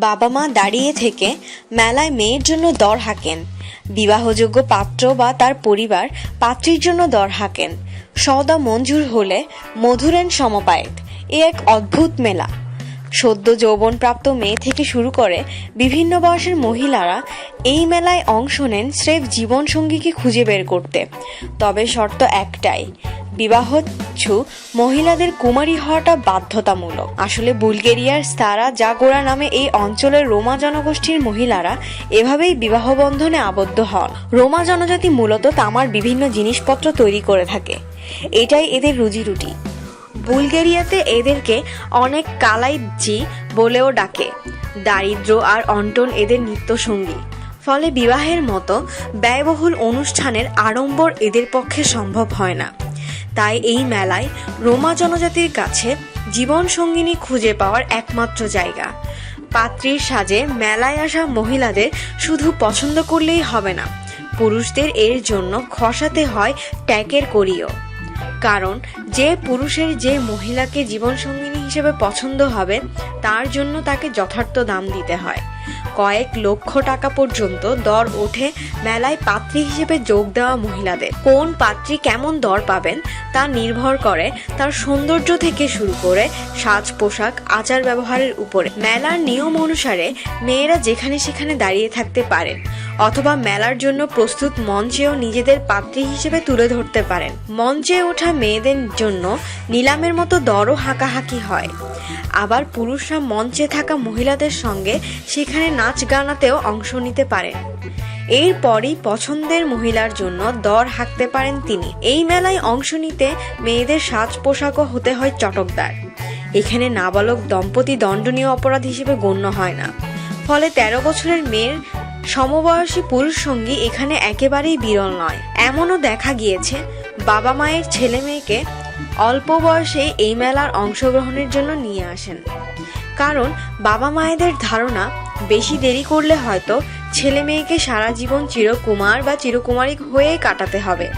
বাবা মা দাঁড়িয়ে থেকে মেলায় মেয়ের জন্য দর হাঁকেন। বিবাহযোগ্য পাত্র বা তার পরিবার পাত্রীর জন্য দর হাঁকেন। সওদা মঞ্জুর হলে মধুরেন সমপায়েত এ এক অদ্ভুত মেলা। সদ্য যৌবনপ্রাপ্ত মেয়ে থেকে শুরু করে বিভিন্ন বয়সের মহিলারা এই মেলায় অংশ নেন স্রেফ জীবনসঙ্গীকে খুঁজে বের করতে। তবে শর্ত একটাই বিবাহচ্ছু মহিলাদের কুমারী হওয়াটা বাধ্যতামূলক। আসলে বুলগেরিয়ার স্তারা জাগোরা নামে এই অঞ্চলের রোমা জনগোষ্ঠীর মহিলারা এভাবেই বিবাহ বন্ধনে আবদ্ধ হন। রোমা জনজাতি মূলত তামার বিভিন্ন জিনিসপত্র তৈরি করে থাকে। এটাই এদের রুজি রুটি বুলগেরিয়াতে এদেরকে অনেক কালাইজি বলেও ডাকে। দারিদ্র আর অন্টন এদের নিত্যসঙ্গী। ফলে বিবাহের মতো ব্যয়বহুল অনুষ্ঠানের আড়ম্বর এদের পক্ষে সম্ভব হয় না। তাই এই মেলায় রোমা জনজাতির কাছে জীবন সঙ্গিনী খুঁজে পাওয়ার একমাত্র জায়গা। পাত্রীর সাজে মেলায় আসা মহিলাদের শুধু পছন্দ করলেই হবে না, পুরুষদের এর জন্য খসাতে হয় ট্যাকের করিও কারণ যে পুরুষের যে মহিলাকে জীবনসঙ্গিনী হিসেবে পছন্দ হবে, তার জন্য তাকে যথার্থ দাম দিতে হয়। কয়েক লক্ষ টাকা পর্যন্ত দর ওঠে মেলায় পাত্রী হিসেবে যোগ দেওয়া মহিলাদের। কোন পাত্রী কেমন দর পাবেন তা নির্ভর করে তার সৌন্দর্য থেকে শুরু করে সাজ পোশাক, আচার ব্যবহারের উপরে। মেলার নিয়ম অনুসারে মেয়েরা যেখানে সেখানে দাঁড়িয়ে থাকতে পারেন। অথবা মেলার জন্য প্রস্তুত মঞ্চেও নিজেদের পাত্রী হিসেবে তুলে ধরতে পারেন। মঞ্চে ওঠা মেয়েদের জন্য নিলামের মতো দরও হাঁকাহাঁকি হয়। আবার পুরুষরা মঞ্চে থাকা মহিলাদের সঙ্গে সেখানে নাচ গানাতেও অংশ নিতে পারেন। এরপরই পছন্দের মহিলার জন্য দর হাঁকতে পারেন তিনি। এই মেলায় অংশ নিতে মেয়েদের সাজ পোশাকও হতে হয় চটকদার। এখানে নাবালক দম্পতি দণ্ডনীয় অপরাধ হিসেবে গণ্য হয় না। ফলে তেরো বছরের মেয়ের সমবয়সী পুরুষ সঙ্গী এখানে একেবারেই বিরল নয়। এমনও দেখা গিয়েছে, বাবা মায়ের ছেলে মেয়েকে অল্প বয়সে এই মেলার অংশগ্রহণের জন্য নিয়ে আসেন। কারণ বাবা মায়েদের ধারণা, বেশি দেরি করলে হয়তো ছেলে মেয়েকে সারা জীবন চিরকুমার বা চিরকুমারী হয়ে কাটাতে হবে।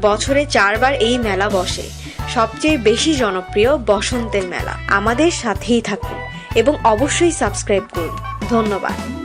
বছরে চারবার এই মেলা বসে। সবচেয়ে বেশি জনপ্রিয় বসন্তের মেলা। আমাদের সাথেই থাকুন এবং অবশ্যই সাবস্ক্রাইব করুন। ধন্যবাদ।